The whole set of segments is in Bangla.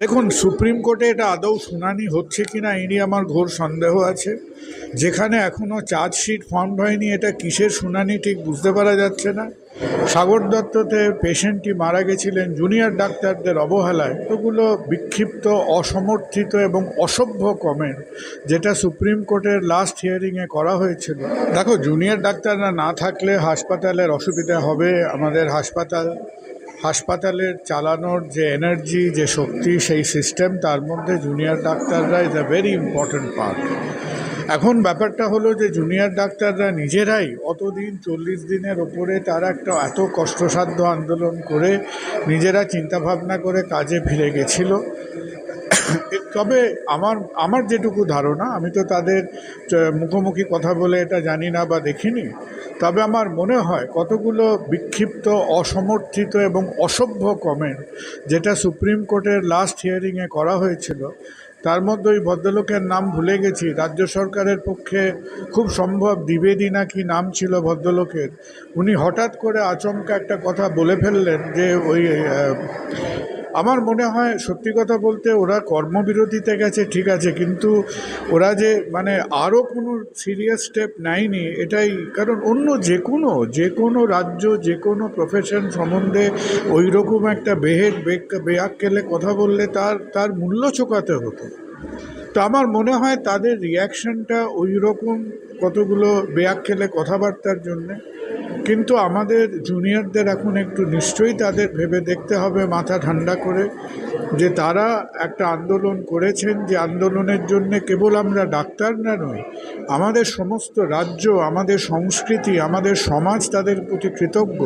দেখুন, সুপ্রিম কোর্টে এটা আদৌ শুনানি হচ্ছে কি না নিয়ে আমার ঘোর সন্দেহ আছে যেখানে এখনও চার্জশিট ফর্ম হয়নি, এটা কিসের শুনানি ঠিক বুঝতে পারা যাচ্ছে না। সাগর দত্ততে পেশেন্টটি মারা গেছিলেন জুনিয়র ডাক্তারদের অবহেলায়। এতগুলো বিক্ষিপ্ত, অসমর্থিত এবং অসভ্য কমেন্ট যেটা সুপ্রিম কোর্টের লাস্ট হিয়ারিংয়ে করা হয়েছিল। দেখো, জুনিয়র ডাক্তাররা না থাকলে হাসপাতালের অসুবিধা হবে, আমাদের হাসপাতাল হাসপাতালের চালানোর যে এনার্জি যে শক্তি, সেই সিস্টেম তার মধ্যে জুনিয়র ডাক্তাররা is a very important part এখন ব্যাপারটা হলো যে জুনিয়র ডাক্তাররা নিজেরাই অতদিন চল্লিশ দিনের ওপরে তারা একটা এত কষ্টসাধ্য আন্দোলন করে নিজেরা চিন্তাভাবনা করে কাজে ফিরে গেছিল। তবে আমার আমার যেটুকু ধারণা, আমি তো তাদের মুখোমুখি কথা বলে এটা জানি না বা দেখিনি, তবে আমার মনে হয় কতগুলো বিক্ষিপ্ত, অসমর্থিত এবং অসভ্য কমেন্ট যেটা সুপ্রিম কোর্টের লাস্ট হিয়ারিংয়ে করা হয়েছিল, তার মধ্যে ওই ভদ্রলোকের নাম ভুলে গেছি, রাজ্য সরকারের পক্ষে খুব সম্ভব দ্বিবেদী না কি নাম ছিল ভদ্রলোকের, উনি হঠাৎ করে আচমকা একটা কথা বলে ফেললেন যে ওই আমার মনে হয় সত্যি কথা বলতে ওরা কর্মবিরতিতে গেছে, ঠিক আছে, কিন্তু ওরা যে মানে আরও কোনো সিরিয়াস স্টেপ নেয়নি, এটাই কারণ অন্য যে কোনো যে কোনো রাজ্য যে কোনো প্রফেশন সম্বন্ধে ওই রকম একটা বেহেড বেয়াক্কেলে কথা বললে তার তার মূল্য চোকাতে হতো। তো আমার মনে হয় তাদের রিয়াকশনটা ওই রকম কতগুলো বেয়াক্কেলে কথাবার্তার জন্যে। কিন্তু আমাদের জুনিয়রদের এখন একটু নিশ্চয়ই তাদের ভেবে দেখতে হবে, মাথা ঠান্ডা করে, যে তারা একটা আন্দোলন করেছেন যে আন্দোলনের জন্য কেবল আমরা ডাক্তার না নই, আমাদের সমস্ত রাজ্য, আমাদের সংস্কৃতি, আমাদের সমাজ তাদের প্রতি কৃতজ্ঞ।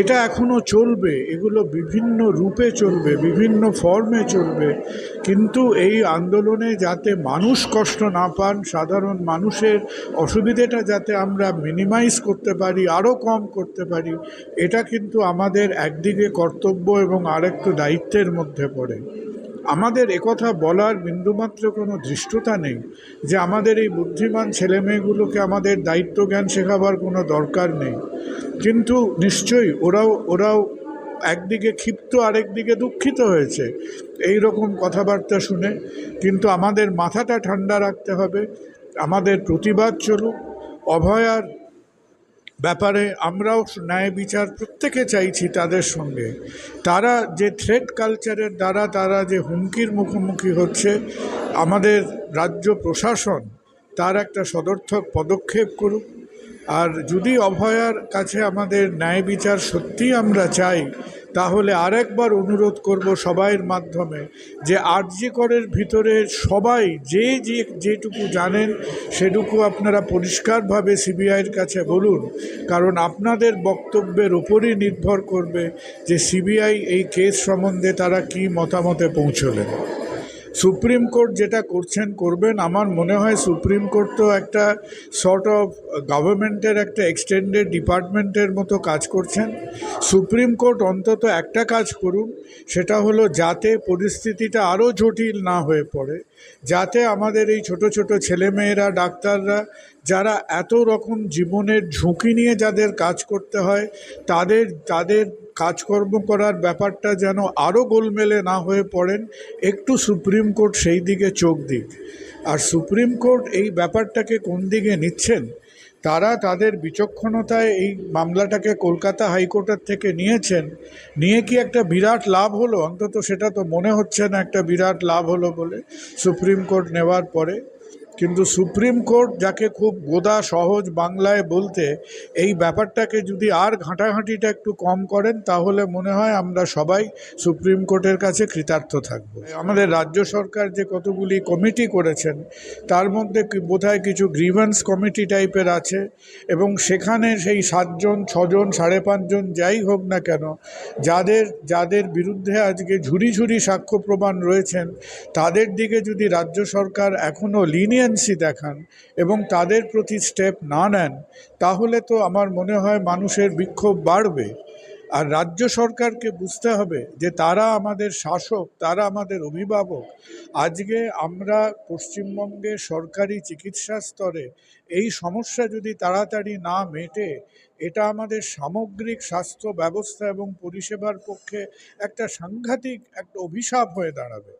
এটা এখনও চলবে, এগুলো বিভিন্ন রূপে চলবে, বিভিন্ন ফর্মে চলবে। কিন্তু এই আন্দোলনে যাতে মানুষ কষ্ট না পান, সাধারণ মানুষের অসুবিধেটা যাতে আমরা মিনিমাইজ করতে পারি আরও কম করতে পারি, এটা কিন্তু আমাদের একদিকে কর্তব্য এবং আরেকটু দায়িত্বের মধ্যে পড়ে। আমাদের একথা বলার বিন্দুমাত্র কোনো ধৃষ্টতা নেই যে আমাদের এই বুদ্ধিমান ছেলেমেয়েগুলোকে আমাদের দায়িত্ব জ্ঞান শেখাবার কোনো দরকার নেই। কিন্তু নিশ্চয়ই ওরাও ওরাও একদিকে ক্ষিপ্ত, আরেকদিকে দুঃখিত হয়েছে এই রকম কথাবার্তা শুনে। কিন্তু আমাদের মাথাটা ঠান্ডা রাখতে হবে, আমাদের প্রতিবাদ চলুক অভয়ার ব্যাপারে আমরাও ন্যায় বিচার প্রত্যেকে চাইছি তাদের সঙ্গে। তারা যে থ্রেড কালচারের দ্বারা তারা যে হুমকির মুখোমুখি হচ্ছে, আমাদের রাজ্য প্রশাসন তার একটা সদর্থক পদক্ষেপ করুক। আর যদি অভয়ার কাছে আমাদের ন্যায় বিচার সত্যিই আমরা চাই তাহলে আরেকবার অনুরোধ করব সবাইয়ের মাধ্যমে যে আরজি করের ভিতরে সবাই যে যে যেটুকু জানেন সেটুকু আপনারা পরিষ্কারভাবে সিবিআইয়ের কাছে বলুন। কারণ আপনাদের বক্তব্যের উপরই নির্ভর করবে যে সিবিআই এই কেস সম্বন্ধে তারা কি মতামতে পৌঁছলেন। সুপ্রিম কোর্ট যেটা করছেন, করবেন, আমার মনে হয় সুপ্রিম কোর্ট তো একটা সর্ট অফ গভর্নমেন্টের একটা এক্সটেন্ডেড ডিপার্টমেন্টের মতো কাজ করছেন। সুপ্রিম কোর্ট অন্তত একটা কাজ করুন, সেটা হলো যাতে পরিস্থিতিটা আরও জটিল না হয়ে পড়ে, যাতে আমাদের এই ছোট ছোট ছেলেমেয়েরা, ডাক্তাররা, যারা এত রকম জীবনের ঝুঁকি নিয়ে যাদের কাজ করতে হয়, তাদের তাদের কাজকর্ম করার ব্যাপারটা যেন আরও গোলমেলে না হয়ে পড়েন, একটু সুপ্রিম কোর্ট সেই দিকে চোখ দিক। আর সুপ্রিম কোর্ট এই ব্যাপারটাকে কোন দিকে নিচ্ছেন? তারা তাদের বিচক্ষণতায় এই মামলাটাকে কলকাতা হাইকোর্টের থেকে নিয়েছেন। নিয়ে কি একটা বিরাট লাভ হলো? অন্তত সেটা তো মনে হচ্ছে না একটা বিরাট লাভ হলো বলে সুপ্রিম কোর্ট নেওয়ার পরে। কিন্তু সুপ্রিম কোর্ট যাকে খুব গোদা, সহজ বাংলায় বলতে এই ব্যাপারটাকে যদি আর ঘাঁটাঘাঁটিটা একটু কম করেন, তাহলে মনে হয় আমরা সবাই সুপ্রিম কোর্টের কাছে কৃতার্থ থাকব। আমাদের রাজ্য সরকার যে কতগুলি কমিটি করেছেন, তার মধ্যে বোধহয় কিছু গ্রিভেন্স কমিটি টাইপের আছে এবং সেখানে সেই সাতজন, ছজন, সাড়ে পাঁচজন যাই হোক না কেন, যাদের যাদের বিরুদ্ধে আজকে ঝুড়ি ঝুড়ি সাক্ষ্য প্রমাণ রয়েছেন, তাদের দিকে যদি রাজ্য সরকার এখনও লিনিয়েন্সি দেখান এবং তাদের প্রতি স্টেপ না নেন, তাহলে তো আমার মনে হয় মানুষের বিক্ষোভ বাড়বে। আর রাজ্য সরকারকে বুঝতে হবে যে তারা আমাদের শাসক, তারা আমাদের অভিভাবক। আজকে আমরা পশ্চিমবঙ্গের সরকারি চিকিৎসা স্তরে এই সমস্যা যদি তাড়াতাড়ি না মেটে, এটা আমাদের সামগ্রিক স্বাস্থ্য ব্যবস্থা এবং পরিষেবার পক্ষে একটা সাংঘাতিক একটা অভিশাপ হয়ে দাঁড়াবে।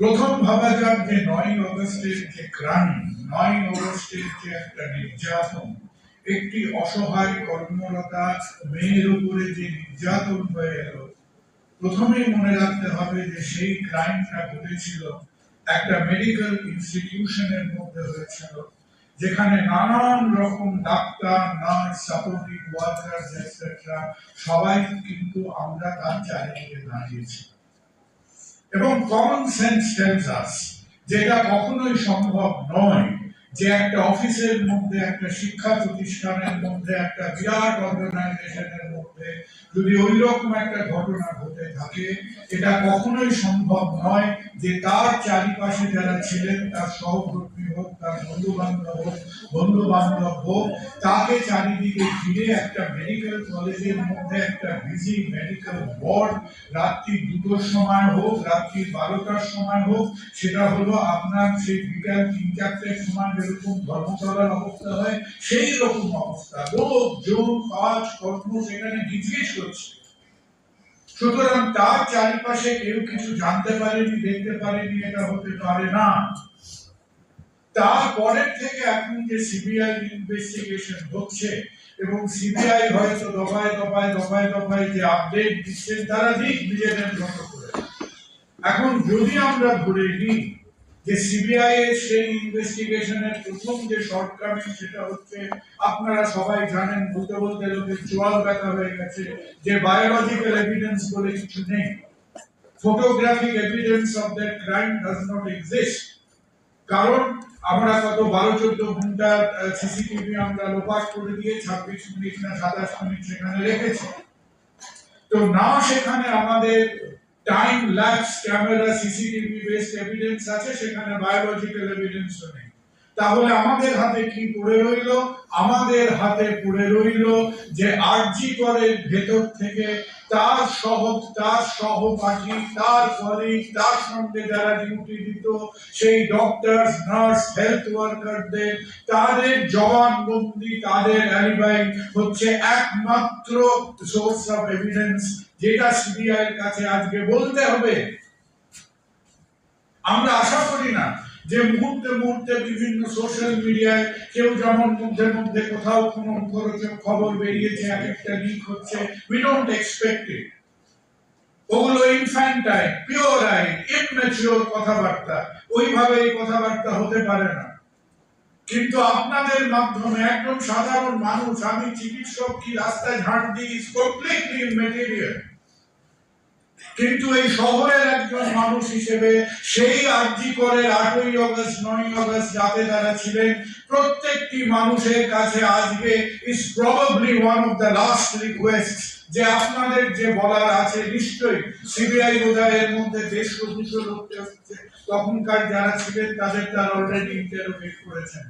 প্রথম ভাবা যাক যে নয় অগস্টের যে ক্রাইম নয় অগস্টের যে একটা নির্যাতন, একটি অসহায় কর্মরতা মেয়ের উপরে যে নির্যাতন হয়ে গেল প্রথমেই মনে রাখতে হবে যে সেই ক্রাইমটা ঘটেছিল একটা মেডিকেল ইনস্টিটিউশনের মধ্যে হয়েছিল, যেখানে নানান রকম ডাক্তার, নার্স সাপোর্টিভ এটসেট্রা সবাই কিন্তু আমরা তার চারিদিকে দাঁড়িয়েছি। এবং কমন সেন্স টেলস আস যেটা কখনোই সম্ভব নয় যে একটা অফিসের মধ্যে, একটা শিক্ষা প্রতিষ্ঠানের মধ্যে, একটা বিরাট অর্গানাইজেশনের মধ্যে যদি ওই রকম একটা ঘটনা ঘটে থাকে, এটা কখনোই সম্ভব নয় যে তার চারিপাশে যারা ছিলেন, তার সহকর্মী হোক, তার বন্ধু বান্ধব হোক বন্ধু বান্ধব হোক, তাকে চারিদিকে ঘিরে একটা মেডিকেল কলেজের মধ্যে একটা বিজি মেডিকেল ওয়ার্ড রাত্রি দুটোর সময় হোক, রাত্রি বারোটার সময় হোক, সেটা হলো আপনার সেই বিকাল তিন চারটের সময় যেরকম ধর্মতলার অবস্থা হয়, সেই রকম অবস্থা। লোক জন কাজ, কর্ম সেখানে গিজগিজ সুতরাং তার চারিপাশে কেউ কিছু জানতে পারেনি, দেখতে পারেনি, এটা হতে পারে না। তারপরের থেকে এখন যে সিবিআই ইনভেস্টিগেশন হচ্ছে এবং সিবিআই হয়তো দফায় দফায় দফায় দফায় যে আপডেট দিচ্ছেন তারা নিজেদের করে। এখন যদি আমরা ধরে নিই যে সিবিআই এর সেই ইনভেস্টিগেশনের প্রথম যে শর্টকামিং সেটা হচ্ছে, আপনারা সবাই জানেন, বলতে বলতে লোকের চোয়াল ব্যথা হয়ে গেছে, যে বায়োলজিক্যাল এভিডেন্স বলে কিছু নেই। Photographic evidence of that crime does not exist কারণ আমরা কত বারো, চোদ্দ ঘণ্টা সিসিটিভি আমরা লোপাট করে দিয়ে ছাব্বিশ মিনিট না সাতাশ মিনিট সেখানে রেখেছি। তো না সেখানে আমাদের time lapse camera CCTV based evidence আছে সেখানে বায়োলজিক্যাল এভিডেন্সও নেই। তাহলে আমাদের হাতে কি পড়ে রইল? আমাদের হাতে পড়ে রইল যে আরজি করের ভেতর থেকে তার সহ তার সহপাঠী, তার কলিগ তার সঙ্গে যারা ডিউটি দিত, সেই ডক্টর নার্স হেলথ ওয়ার্কারদের তাদের জবানবন্দি, তাদের অ্যালিবাই হচ্ছে একমাত্র সোর্স অফ এভিডেন্স যেটা সিবিআই কাছে আজকে বলতে হবে। আমরা আশা করি না যে মুহূর্তে মুহূর্তে বিভিন্ন সোশ্যাল মিডিয়ায় কেউ যেমন মধ্যে মধ্যে কোথাও কোনো মুখরোচক খবর বেরিয়েছে, এক একটা লিক হচ্ছে উই ডোন্ট এক্সপেক্ট ইট ওগুলো ইনফ্যান্টাইল পিওরাইল ইমম্যাচিওর কথাবার্তা। ওইভাবে এই কথাবার্তা হতে পারে না। কিন্তু আপনাদের মাধ্যমে একদম সাধারণ মানুষ, আমি চিকিৎসক কি রাস্তায় ঝাড় দিই কমপ্লিটলি মেটেরিয়াল কিন্তু এই শহরের একজন মানুষ হিসেবে সেই আর্জি করে আটই অগস্ট নয় অগস্ট যাতে তারা ছিলেন, প্রত্যেকটি মানুষের কাছে আজকে is probably one of the last request যে আপনাদের যে বলার আছে, নিশ্চয়ই সিবিআই বোধহয় মধ্যে দুশো লোককে হচ্ছে তখনকার যারা ছিলেন তাদের তার অলরেডি ইন্টারোগেট করেছেন।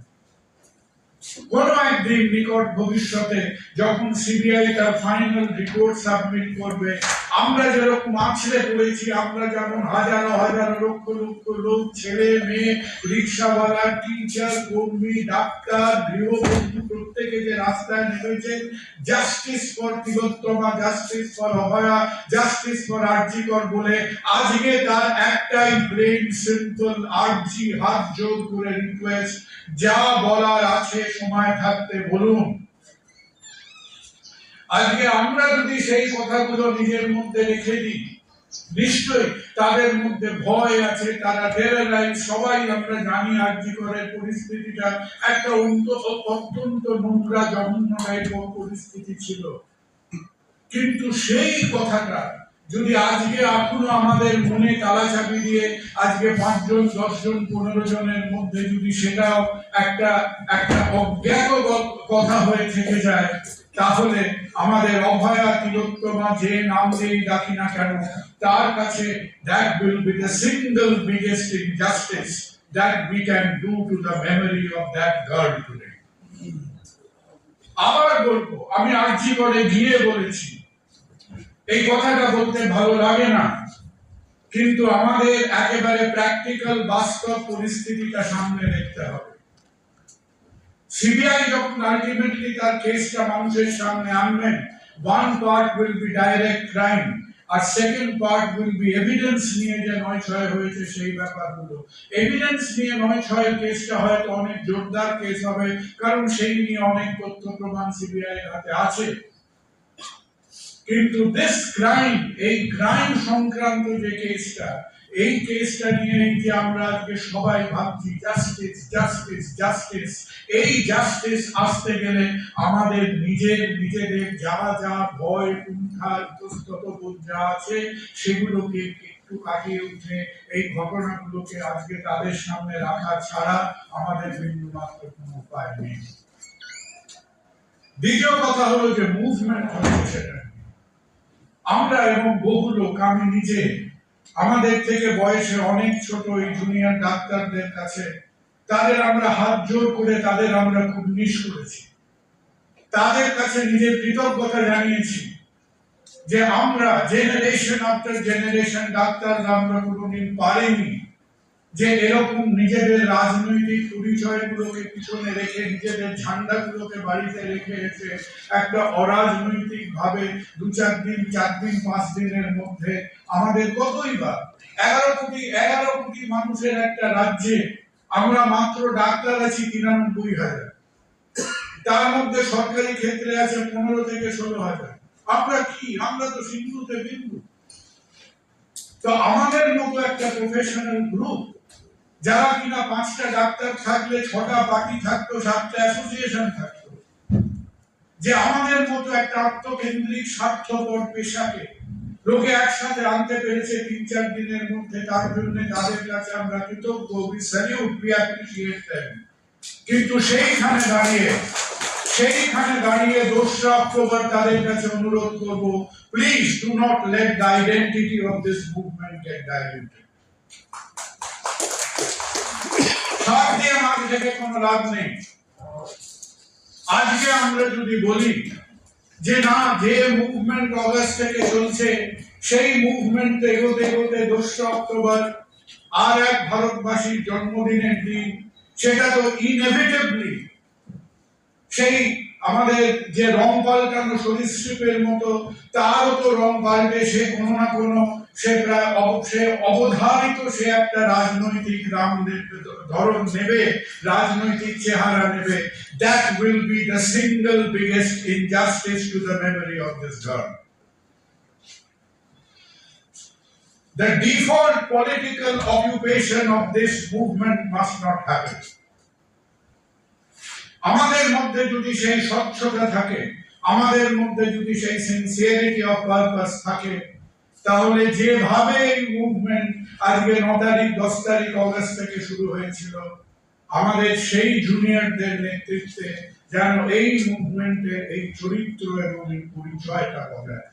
কোন একদিন নিকট ভবিষ্যতে যখন সিবিআই তার ফাইনাল রিপোর্ট সাবমিট করবে, আমরা যেরকম আছড়ে পড়েছি, আমরা যেমন হাজারো হাজারো লক্ষ লক্ষ লোক, ছেলে, মেয়ে, রিক্সাওয়ালা টিচার কর্মী, ডাক্তার গৃহবধূ প্রত্যেকে যে রাস্তায় নেমেছেন justice for justice for Abhaya justice for বলে আজকে তার একটাই প্লেন সিম্পল আর্জি হাত জোর করে রিকোয়েস্ট যা বলার আছে সময় থাকতে বলুন। আজকে আমরা যদি সেই কথাগুলো নিজের মধ্যে রেখে দিই, নিশ্চয়ই তাদের মধ্যে ভয় আছে, তারা টেরারাইজ সবাই আমরা জানি আর্জি করে পরিস্থিতিটা একটা অত্যন্ত নোংরা, জঘন্য টাইপের পরিস্থিতি ছিল। কিন্তু সেই কথাটা যদি আজকে এখনও আমাদের মনে তালা চাবি দিয়ে আজকে পাঁচজন, দশজন, পনেরো জনের মধ্যে যদি সেটাও একটা একটা অজ্ঞাত কথা হয়ে থেকে যায়, তাহলে আমাদের অভয়া তিলোত্তমা যে নাম দিয়েই ডাকি না কেন, তার কাছে that will be the single biggest injustice that we can do to the memory of that girl today আবার বলব, আমি করে গিয়ে বলেছি এই কথাটা বলতে ভালো লাগে না। কিন্তু আমাদের একেবারে প্র্যাকটিক্যাল বাস্তব পরিস্থিতিটা সামনে দেখতে হবে। সিবিআই যখন আলটিমেটলি তার কেসটা মানুষের সামনে আনবেন one part will be direct crime R second part will be evidence নিয়ে যে নয় ছয় হয়েছে সেই ব্যাপারগুলো। এভিডেন্স নিয়ে নয় ছয়ের কেসটা হয়তো অনেক জোরদার কেস হবে, কারণ সেই নিয়ে অনেক তথ্য প্রমাণ সিবিআই হাতে আছে। কিন্তু দিস ক্রাইম এই ক্রাইম সংক্রান্ত যে কেসটা এই কেসটা নিয়ে যে আমরা আজকে সবাই ভাবছি জাস্টিস জাস্টিস জাস্টিস এই জাস্টিস আসতে গেলে আমাদের নিজের, নিজেদের যা যা ভয়, কুণ্ঠা, ইতস্তত বোধ যা আছে, সেগুলোকে একটু কাটিয়ে উঠে এই ঘটনাগুলোকে আজকে তাদের সামনে রাখা ছাড়া আমাদের বিন্দু মাত্র কোনো উপায় নেই দ্বিতীয় কথা হলো যে মুভমেন্ট হচ্ছে সেটা। আমরা এবং বহু লোক, আমি নিজে, আমাদের থেকে বয়সে অনেক ছোট এই জুনিয়র ডাক্তারদের কাছে, তাদের আমরা হাত জোর করে তাদের আমরা খুব মিস করেছি। তাদের কাছে নিজের কৃতজ্ঞতা জানিয়েছি যে আমরা জেনারেশন আফটার জেনারেশন ডাক্তার আমরা কোনোদিন পারিনি। যে এরকম নিজেদের রাজনৈতিক পরিচয়গুলোকে পিছনে রেখে, নিজেদের ঝান্ডাগুলোকে বাড়িতে রেখে এসে একটা অরাজনৈতিক ভাবে দু চার দিন চার দিন, পাঁচ দিনের মধ্যে আমাদের কতই বা, এগারো কোটি এগারো কোটি মানুষের একটা রাজ্যে আমরা মাত্র ডাক্তার আছি তিরানব্বই হাজার। তার মধ্যে সরকারি ক্ষেত্রে আছে পনেরো থেকে ষোলো হাজার। আমরা কি? আমরা তো সিন্ধুতে বিন্দু। তো আমাদের মতো একটা প্রফেশনাল গ্রুপ যারা কিনা পাঁচটা ডাক্তার থাকলে, ছটা পার্টি থাকতো, সাতটা অ্যাসোসিয়েশন থাকতো। যে আমাদের মতো একটা আত্মকেন্দ্রিক, স্বার্থপর পেশাকে লোকে একসাথে আনতে পেরেছে তিন চার দিনের মধ্যে, তার জন্য তাদের কাছে আমরা কৃতজ্ঞ কিন্তু সেইখানে দাঁড়িয়ে সেইখানে দাঁড়িয়ে দোসরা অক্টোবর তাদের কাছে অনুরোধ করব please do not let the identity of this movement get diluted সার দিয়ে মাছ দেখে কোনো লাভ নেই। আজকে আমরা যদি বলি যে না, যে মুভমেন্ট অগস্ট থেকে চলছে, সেই মুভমেন্ট এগোতে এগোতে দোসরা অক্টোবর আর এক ভারতবাসীর জন্মদিনের দিন, সেটা তো ইনএভিটেবলি সেই আমাদের যে রং পাল্টানো সরীসৃপের মতো তারও তো রং পাল্টে সে কোনো না কোনো, সে অবধারিত সে একটা রাজনৈতিক রাম ধরন নেবে, রাজনৈতিক চেহারা নেবে that will be the single biggest injustice to the memory of this girl The default political occupation of this movement must not happen. আমাদের মধ্যে যদি সেই স্বচ্ছতা থাকে, আমাদের মধ্যে যদি সেই সিনসিয়ারিটি অফ পারপাস থাকে, তাহলে যেভাবে এই মুভমেন্ট আজকে ন তারিখ, দশ তারিখ অগস্ট থেকে শুরু হয়েছিল, আমাদের সেই জুনিয়রদের নেতৃত্বে যেন এই মুভমেন্টের এই চরিত্র এবং এই পরিচয়টা বজায়।